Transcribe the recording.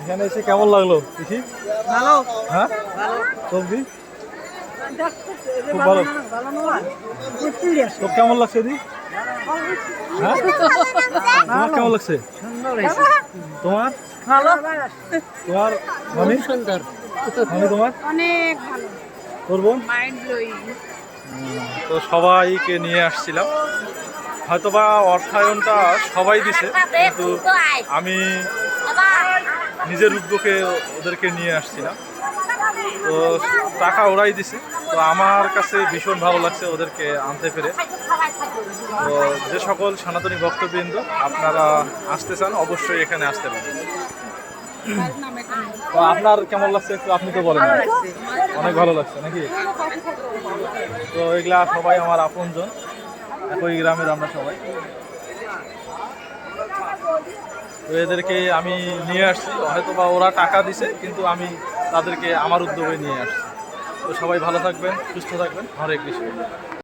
এখানে এসে কেমন লাগল? পিসি? ভালো। হ্যাঁ? সবজি? খুব ভালো। তোর কেমন লাগছে দি হ্যাঁ? তোমার কেমন লাগছে? তোমার? ভালো। তোমার মামি? সুন্দর। মামি তোমার? অনেক ভালো। তোর বোন? মাইন্ড ব্লোয়িং তো সবাইকে নিয়ে আসছিলাম। হয়তোবা অর্থায়নটা সবাই দিছে কিন্তু আমি নিজের উদ্যোগে ওদেরকে নিয়ে আসছিলাম। তো টাকা ওরাই দিছে তো আমার কাছে ভীষণ ভালো লাগছে ওদেরকে আনতে পেরে। তো যে সকল সনাতনী ভক্তবৃন্দ আপনারা আসতে চান অবশ্যই এখানে আসতে পারেন। তো আপনার কেমন লাগছে একটু আপনি তো বলেন। অনেক ভালো লাগছে নাকি? তো এগুলা সবাই আমার আপনজন। একই গ্রামের আমরা সবাই। তো এদেরকে আমি নিয়ে আসছি। হয়তো বা ওরা টাকা দিছে, কিন্তু আমি তাদেরকে আমার উদ্যোগে নিয়ে আসছি। তো সবাই ভালো থাকবেন, সুস্থ থাকবেন। হরে কৃষ্ণ।